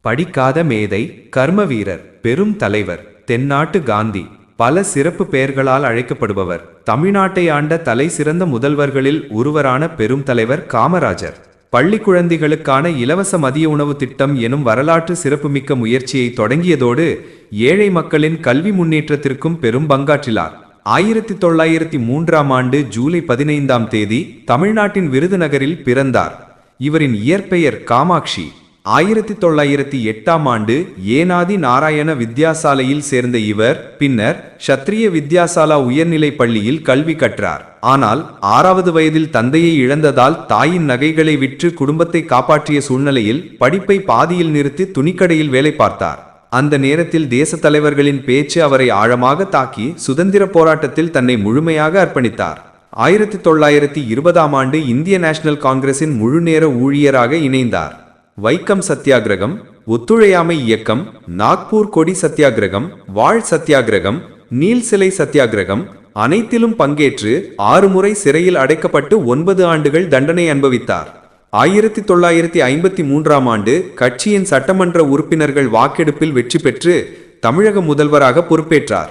படிக்காத மேதை கர்மவீரர் பெரும் தலைவர் தென்னாட்டு காந்தி பல சிறப்பு பெயர்களால் அழைக்கப்படுபவர். தமிழ்நாட்டை ஆண்ட தலை சிறந்த முதல்வர்களில் ஒருவரான பெரும் தலைவர் காமராஜர். பள்ளி குழந்தைகளுக்கான இலவச மதிய உணவு திட்டம் எனும் வரலாற்று சிறப்புமிக்க முயற்சியை தொடங்கியதோடு ஏழை மக்களின் கல்வி முன்னேற்றத்திற்கும் பெரும் பங்காற்றினார். ஆயிரத்தி தொள்ளாயிரத்தி மூன்றாம் ஆண்டு ஜூலை பதினைந்தாம் தேதி தமிழ்நாட்டின் விருதுநகரில் பிறந்தார். இவரின் இயற்பெயர் காமாட்சி. ஆயிரத்தி தொள்ளாயிரத்தி எட்டாம் ஆண்டு ஏனாதி நாராயண வித்யாசாலையில் சேர்ந்த இவர் பின்னர் சத்திரிய வித்யாசாலா உயர்நிலைப் பள்ளியில் கல்வி கற்றார். ஆனால் ஆறாவது வயதில் தந்தையை இழந்ததால் தாயின் நகைகளை விற்று குடும்பத்தை காப்பாற்றிய சூழ்நிலையில் படிப்பை பாதியில் நிறுத்தி துணிக்கடையில் வேலை பார்த்தார். அந்த நேரத்தில் தேச தலைவர்களின் பேச்சு அவரை ஆழமாக தாக்கி சுதந்திர போராட்டத்தில் தன்னை முழுமையாக அர்ப்பணித்தார். ஆயிரத்தி தொள்ளாயிரத்தி இருபதாம் ஆண்டு இந்திய நேஷனல் காங்கிரசின் முழுநேர ஊழியராக இணைந்தார். வைக்கம் சத்தியாகிரகம் ஒத்துழையாமை இயக்கம் நாக்பூர் கொடி சத்தியாகிரகம் வாழ் சத்தியாகிரகம் நீல் சிலை சத்தியாகிரகம் அனைத்திலும் பங்கேற்று ஆறு முறை சிறையில் அடைக்கப்பட்டு ஒன்பது ஆண்டுகள் தண்டனை அனுபவித்தார். ஆயிரத்தி தொள்ளாயிரத்தி ஐம்பத்தி மூன்றாம் ஆண்டு கட்சியின் சட்டமன்ற உறுப்பினர்கள் வாக்கெடுப்பில் வெற்றி பெற்று தமிழக முதல்வராக பொறுப்பேற்றார்.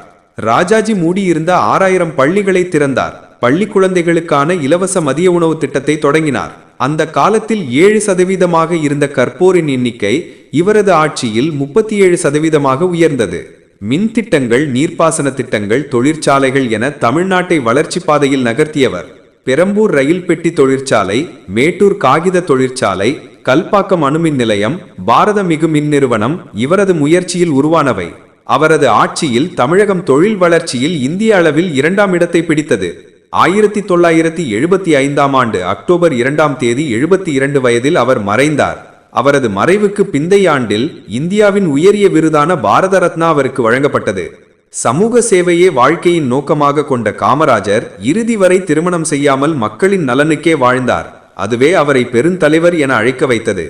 ராஜாஜி மூடியிருந்த ஆறாயிரம் பள்ளிகளை திறந்தார். பள்ளி குழந்தைகளுக்கான இலவச மதிய உணவு திட்டத்தை தொடங்கினார். அந்த காலத்தில் ஏழு சதவீதமாக இருந்த கற்போரின் எண்ணிக்கை இவரது ஆட்சியில் முப்பத்தி ஏழு சதவீதமாக உயர்ந்தது. மின் திட்டங்கள் நீர்ப்பாசன திட்டங்கள் தொழிற்சாலைகள் என தமிழ்நாட்டை வளர்ச்சி பாதையில் நகர்த்தியவர். பெரம்பூர் ரயில் பெட்டி தொழிற்சாலை மேட்டூர் காகித தொழிற்சாலை கல்பாக்கம் அணுமின் நிலையம் பாரத மிகு மின் நிறுவனம் இவரது முயற்சியில் உருவானவை. அவரது ஆட்சியில் தமிழகம் தொழில் வளர்ச்சியில் இந்திய அளவில் இரண்டாம் இடத்தை பிடித்தது. ஆயிரத்தி தொள்ளாயிரத்தி எழுபத்தி ஐந்தாம் ஆண்டு அக்டோபர் இரண்டாம் தேதி எழுபத்தி இரண்டு வயதில் அவர் மறைந்தார். அவரது மறைவுக்கு பிந்தைய ஆண்டில் இந்தியாவின் உயரிய விருதான பாரத ரத்னா அவருக்கு வழங்கப்பட்டது. சமூக சேவையே வாழ்க்கையின் நோக்கமாக கொண்ட காமராஜர் இறுதி வரை திருமணம் செய்யாமல் மக்களின் நலனுக்கே வாழ்ந்தார். அதுவே அவரை பெருந்தலைவர் என அழைக்க வைத்தது.